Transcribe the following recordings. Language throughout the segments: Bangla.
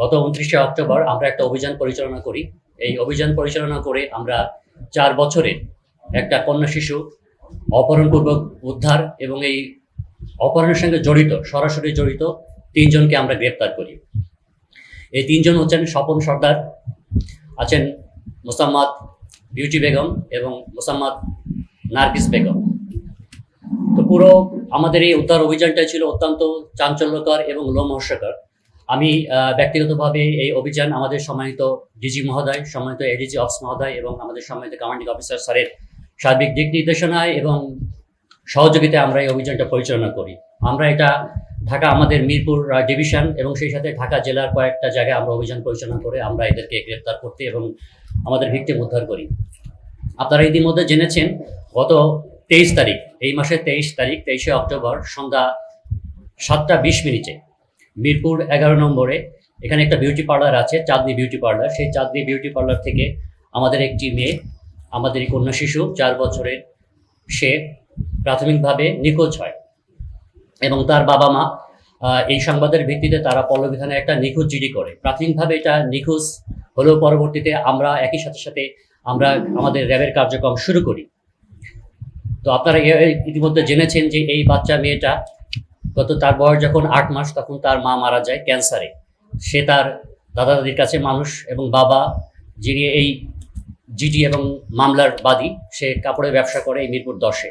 গত উনত্রিশে অক্টোবর আমরা একটা অভিযান পরিচালনা করি। এই অভিযান পরিচালনা করে আমরা চার বছরের একটা কন্যা শিশু অপহরণপূর্বক উদ্ধার এবং এই অপহরণের সঙ্গে জড়িত, সরাসরি জড়িত তিনজনকে আমরা গ্রেপ্তার করি। এই তিনজন হচ্ছেন স্বপন সর্দার, আছেন মোসাম্মদ বিউটি বেগম এবং মোসাম্মদ নার্গিস বেগম। তো পুরো আমাদের এই উদ্ধার অভিযানটা ছিল অত্যন্ত চাঞ্চল্যকর এবং লোমহর্ষকর। আমি ব্যক্তিগতভাবে এই অভিযান আমাদের সম্মানিত ডিজি মহোদয়, সম্মানিত এডিজি অফিস মহোদয় এবং আমাদের সম্মানিত কমান্ডিং অফিসার স্যারের সার্বিক দিক নির্দেশনায় এবং সহযোগিতায় আমরা এই অভিযানটা পরিচালনা করি। আমরা এটা ঢাকা, আমাদের মিরপুর ডিভিশন এবং সেই সাথে ঢাকা জেলার কয়েকটা জায়গায় আমরা অভিযান পরিচালনা করে আমরা এদেরকে গ্রেপ্তার করতে এবং আমাদের ভিক্টিম উদ্ধার করি। আপনারা ইতিমধ্যে জেনেছেন, গত তেইশ তারিখ, এই মাসের তেইশ তারিখ, তেইশে অক্টোবর সন্ধ্যা সাতটা বিশ মিনিটে মিরপুর এগারো নম্বরে। এখানে একটা বিউটি পার্লার আছে, চাঁদনি বিউটি পার্লার সেই চাঁদনি বিউটি পার্লার থেকে আমাদের একটি মেয়ে, আমাদের কন্যা শিশু, চার বছরের সে প্রাথমিকভাবে নিখোঁজ হয়। এবং তার বাবা মা এই সংবাদের ভিত্তিতে তারা পল্লবী থানায় একটা নিখোঁজ জিডি করে। প্রাথমিকভাবে এটা নিখোঁজ হলেও পরবর্তীতে আমরা একই সাথে সাথে আমরা আমাদের র্যাবের কার্যক্রম শুরু করি। তো আপনারা ইতিমধ্যে জেনেছেন যে এই বাচ্চা মেয়েটা গত তার বয়স যখন আট মাস, তখন তার মা মারা যায় ক্যান্সারে। সে তার দাদা দাদির কাছে মানুষ এবং বাবা যিনি এই জিডি এবং মামলার বাদী, সে কাপড়ের ব্যবসা করে এই মিরপুর দশে।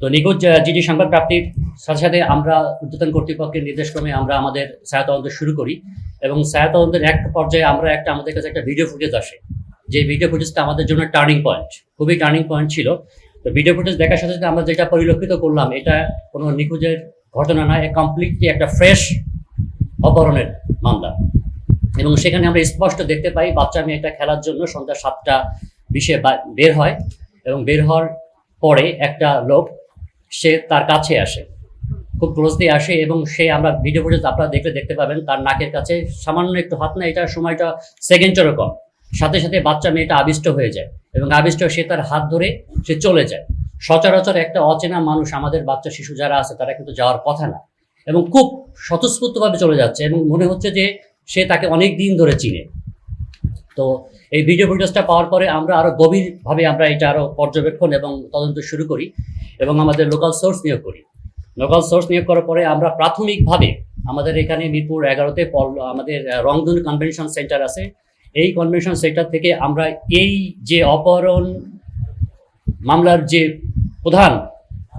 তো নিখোঁজ জিডি সংবাদ প্রাপ্তির সাথে সাথে আমরা উদ্যোতন কর্তৃপক্ষের নির্দেশক্রমে আমরা আমাদের ছায়া তদন্ত শুরু করি এবং ছায়া তদন্তের এক পর্যায়ে আমরা একটা, আমাদের কাছে একটা ভিডিও ফুটেজ আসে। যে ভিডিও ফুটেজটা আমাদের জন্য টার্নিং পয়েন্ট, খুবই টার্নিং পয়েন্ট ছিল। তো ভিডিও ফুটেজ দেখার সাথে সাথে আমরা যেটা পরিলক্ষিত করলাম, এটা কোনো নিখোঁজের ঘটনা নয় কমপ্লিটলি একটা ফ্রেশ অপহরণের মামলা। এবং সেখানে আমরা স্পষ্ট দেখতে পাই, বাচ্চা মেয়েটা খেলার জন্য সন্ধ্যা সাতটা বিশে বের হয় এবং বের হওয়ার পরে একটা লোক, সে তার কাছে আসে। খুব ক্লোজলি আসে এবং সে আমরা ভিডিও ফুটেজ আপনারা দেখলে দেখতে পাবেন, তার নাকের কাছে সামান্য একটু হাত না এটার সময়টা সেকেন্ডেরও কম। সাথে সাথে বাচ্চা মেয়েটা আবিষ্ট হয়ে যায় এবং আবিষ্ট সে তার হাত ধরে সে চলে যায়। সচরাচর একটা অচেনা মানুষ আমাদের বাচ্চা শিশু যারা আছে, তারা কিন্তু যাওয়ার কথা না। এবং খুব স্বতঃস্ফূর্তভাবে চলে যাচ্ছে এবং মনে হচ্ছে যে সে তাকে অনেক দিন ধরে চিনে। তো এই ভিডিও ফুটেজটা পাওয়ার পরে আমরা আরও গভীরভাবে আমরা এটা আরও পর্যবেক্ষণ এবং তদন্ত শুরু করি এবং আমাদের লোকাল সোর্স নিয়োগ করি। লোকাল সোর্স নিয়োগ করার পরে আমরা প্রাথমিকভাবে আমাদের এখানে মিরপুর এগারোতে আমাদের রংধনু কনভেনশন সেন্টার আছে। এই কনভেনশন সেন্টার থেকে আমরা এই যে অপহরণ মামলার যে প্রধান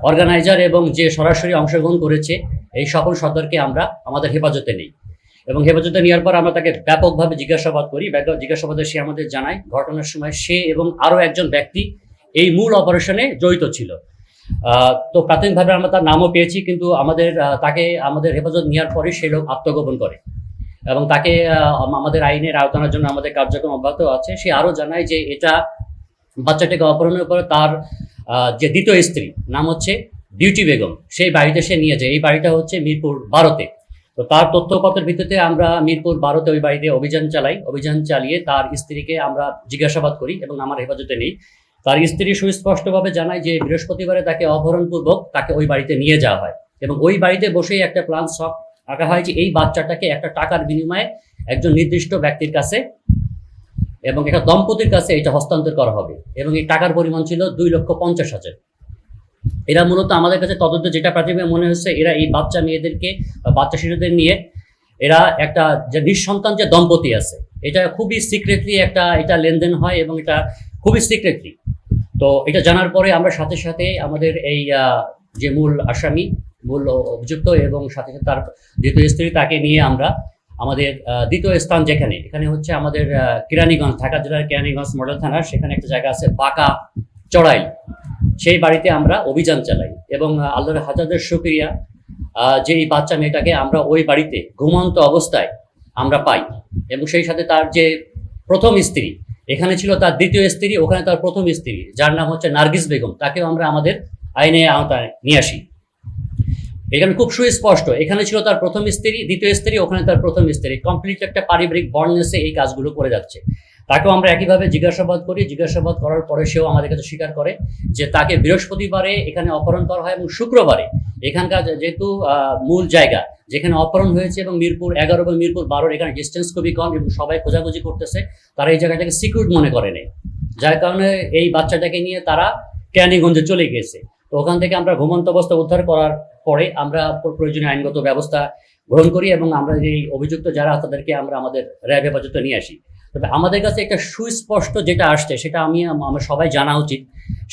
অর্গানাইজার এবং যে সরাসরি অংশগ্রহণ করেছে, এই সকল সদরকে আমরা আমাদের হেফাজতে নেই। এবং হেফাজতে নেওয়ার পর আমরা তাকে ব্যাপকভাবে জিজ্ঞাসাবাদ করি। জিজ্ঞাসাবাদে সে আমাদের জানায়, ঘটনার সময় সে এবং আরও একজন ব্যক্তি এই মূল অপারেশনে জড়িত ছিল। তো প্রাথমিকভাবে আমরা তার নামও পেয়েছি, কিন্তু আমাদের তাকে আমাদের হেফাজত নেওয়ার পরে সে লোক আত্মগোপন করে। এবং তাকে আমাদের আইনের আওতানোর জন্য আমাদের কার্যক্রম অব্যাহত আছে। সে আরও জানায় যে এটা বাচ্চাটাকে অপহরণের পরে তার যে দ্বিতীয় স্ত্রী, নাম হচ্ছে বিউটি বেগম। সেই বাড়িতে সে নিয়ে যায়। এই বাড়িটা হচ্ছে মিরপুর বারোতে। তো তার তথ্যপত্রের ভিত্তিতে আমরা মিরপুর বারোতে ওই বাড়িতে অভিযান চালাই। অভিযান চালিয়ে তার স্ত্রীকে আমরা জিজ্ঞাসাবাদ করি এবং আমার হেফাজতে নেই। তার স্ত্রী সুস্পষ্টভাবে জানায় যে বৃহস্পতিবারে তাকে অপহরণপূর্বক তাকে ওই বাড়িতে নিয়ে যাওয়া হয় এবং ওই বাড়িতে বসেই একটা প্ল্যান সব আঁকা হয় যে এই বাচ্চাটাকে একটা টাকার বিনিময়ে একজন নির্দিষ্ট ব্যক্তির কাছে এবং একটা দম্পতির কাছে এটা হস্তান্তর করা হবে। এবং এই টাকার পরিমাণ ছিল দুই লক্ষ পঞ্চাশ হাজার। এরা মূলত আমাদের কাছে তদন্ত যেটা প্রাথমিক মনে হচ্ছে, এরা এই বাচ্চা মেয়েদেরকে বাচ্চা শিশুদের নিয়ে এরা একটা যে নিঃসন্তান যে দম্পতি আছে, এটা খুবই সিক্রেটলি একটা, এটা লেনদেন হয় এবং এটা খুবই সিক্রেটলি তো এটা জানার পরে আমরা সাথে সাথে আমাদের এই যে মূল আসামি, মূল অভিযুক্ত এবং সাথে সাথে তার দ্বিতীয় স্ত্রী, তাকে নিয়ে আমরা আমাদের দ্বিতীয় স্থান যেখানে এখানে হচ্ছে আমাদের কেরানীগঞ্জ ঢাকা জেলার কেরানীগঞ্জ মডেল থানা সেখানে একটা জায়গা আছে বাঁকা চড়াই সেই বাড়িতে আমরা অভিযান চালাই এবং আল্লাহর হাজারদের শুক্রিয়া আহ, যে এই বাচ্চা মেয়েটাকে আমরা ওই বাড়িতে ঘুমন্ত অবস্থায় আমরা পাই এবং সেই সাথে তার যে প্রথম স্ত্রী এখানে ছিল তার দ্বিতীয় স্ত্রী ওখানে তার প্রথম স্ত্রী যার নাম হচ্ছে নার্গিস বেগম তাকেও আমরা আমাদের আইনে আওতায় নিয়ে আসি। এখানে খুব সুস্পষ্ট। এখানে ছিল তার প্রথম স্ত্রী, দ্বিতীয় স্ত্রী, ওখানে তার প্রথম স্ত্রী। কমপ্লিট একটা পারিবারিক বর্ণেসে এই কাজগুলো করে যাচ্ছে। তাকেও আমরা একইভাবে জিজ্ঞাসাবাদ করি। জিজ্ঞাসাবাদ করার পরে সেও আমাদের কাছে স্বীকার করে যে তাকে বৃহস্পতিবারে এখানে অপহরণ করা হয় এবং শুক্রবারে এখানকার যেহেতু মূল জায়গা, যেখানে অপহরণ হয়েছে এবং মিরপুর এগারো এবং মিরপুর বারোর এখানে ডিস্টেন্স খুবই কম এবং সবাই খোঁজাখুঁজি করতেছে, তারা এই জায়গাটাকে সিকিউর মনে করে নেই। যার কারণে এই বাচ্চাটাকে নিয়ে তারা ক্যানিগঞ্জে চলে গেছে তো ওখান থেকে আমরা ঘুমন্ত অবস্থা উদ্ধার করার পরে আমরা প্রয়োজনীয় আইনগত ব্যবস্থা গ্রহণ করি এবং আমরা যে অভিযুক্ত যারা, তাদেরকে আমরা আমাদের র্যাব হেফাজতে নিয়ে আসি। তবে আমাদের কাছে একটা সুস্পষ্ট যেটা আসছে, সেটা আমি আমার সবাই জানা উচিত।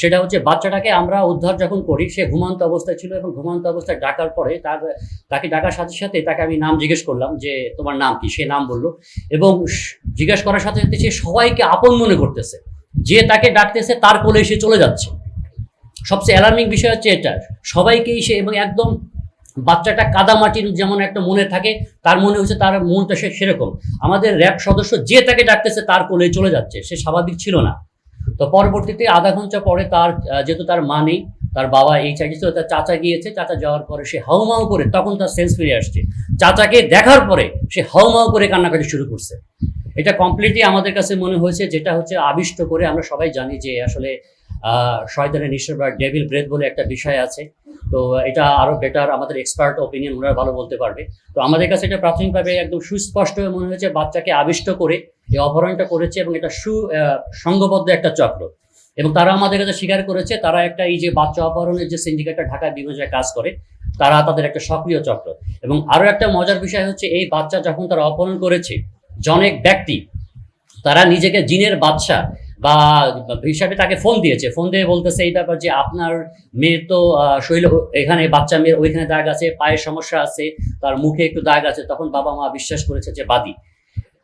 সেটা হচ্ছে বাচ্চাটাকে আমরা উদ্ধার যখন করি, সে ঘুমান্ত অবস্থায় ছিল এবং ঘুমান্ত অবস্থায় ডাকার পরে তার, তাকে ডাকার সাথে সাথে তাকে আমি নাম জিজ্ঞেস করলাম যে, তোমার নাম কি? সে নাম বলল এবং জিজ্ঞেস করার সাথে সাথে সে সবাইকে আপন মনে করতেছে। যে তাকে ডাকতেছে, তার কোলে সে চলে যাচ্ছে। সবচেয়ে অ্যালার্মিং বিষয় হচ্ছে এটা। সবাইকেই সে এবং একদম বাচ্চাটা কাদামাটির যেমন একটা মনে থাকে, তার মনে হচ্ছে তার মনটা সে সেরকম। আমাদের র্যাব সদস্য যে তাকে ডাকতেছে তার কোলে চলে যাচ্ছে, সে স্বাভাবিক ছিল না। তো পরবর্তীতে আধা ঘণ্টা পরে তার যেহেতু তার মা নেই, তার বাবা এই চাকরি ছিল, তার চাচা গিয়েছে, চাচা যাওয়ার পরে সে হাউমাউ করে তখন তার সেন্স ফিরে আসছে। চাচাকে দেখার পরে সে হাউমাউ করে কান্নাকাটি শুরু করছে। এটা কমপ্লিটলি আমাদের কাছে মনে হয়েছে, যেটা হচ্ছে আবিষ্ট করে আমরা সবাই জানি যে আসলে শয়তানের নিঃশ্বাস বা ডেভিল ব্রেথ বলে একটা বিষয় আছে। তো এটা আরও বেটার আমাদের এক্সপার্ট ওপিনিয়ন ওনারা ভালো বলতে পারবে। তো আমাদের কাছে এটা প্রাথমিকভাবে একদম সুস্পষ্ট মনে হয়েছে, বাচ্চাকে আবিষ্ট করে এই অপহরণটা করেছে এবং এটা সু সংঘবদ্ধ একটা চক্র। এবং তারা আমাদের কাছে স্বীকার করেছে, তারা একটা এই যে বাচ্চা অপহরণের যে সিন্ডিকেটটা ঢাকায় বিভিন্ন কাজ করে, তারা তাদের একটা সক্রিয় চক্র। এবং আরও একটা মজার বিষয় হচ্ছে, এই বাচ্চা যখন তারা অপহরণ করেছে জনেক ব্যক্তি, তারা নিজেকে জিনের বাচ্চা বা হিসাবে তাকে ফোন দিয়েছে। ফোন দিয়ে বলতেছে এই ব্যাপার যে আপনার মেয়ের তো ও- এখানে বাচ্চা মেয়ের ওইখানে দাগ আছে, পায়ের সমস্যা আছে, তার মুখে একটু দাগ আছে, তখন বাবা মা বিশ্বাস করেছে যে বাদী।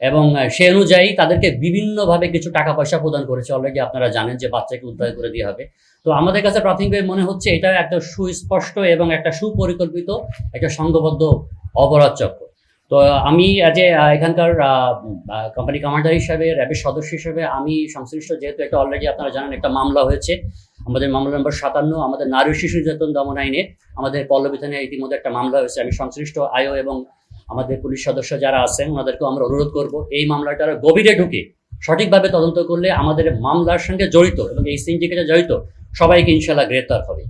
এবং সে অনুযায়ী তাদেরকে বিভিন্নভাবে কিছু টাকা পয়সা প্রদান করেছে। অলরেডি আপনারা জানেন যে বাচ্চাকে উদ্ধার করে দেওয়া হবে। তো আমাদের কাছে প্রাথমিকভাবে মনে হচ্ছে এটা একটা সুস্পষ্ট এবং একটা সুপরিকল্পিত, একটা সংঘবদ্ধ অপরাধ চক্র। তো আমি অ্যাজ এ এখানকার কোম্পানি কমান্ডার হিসাবে র্যাবের সদস্য হিসেবে আমি সংশ্লিষ্ট, যেহেতু একটা অলরেডি আপনারা জানেন একটা মামলা হয়েছে, আমাদের মামলা নম্বর সাতান্ন, আমাদের নারী শিশু নির্যাতন দমন আইনে আমাদের পল্লবিধানে ইতিমধ্যে একটা মামলা হয়েছে। আমি সংশ্লিষ্ট আয়ো এবং আমাদের পুলিশ সদস্য যারা আছেন, ওনাদেরকেও আমরা অনুরোধ করব, এই মামলাটার গভীরে ঢুকে সঠিকভাবে তদন্ত করলে আমাদের মামলার সঙ্গে জড়িত এবং এই সিন্ডিকেটে জড়িত সবাইকে ইনশাল্লাহ গ্রেপ্তার হবে।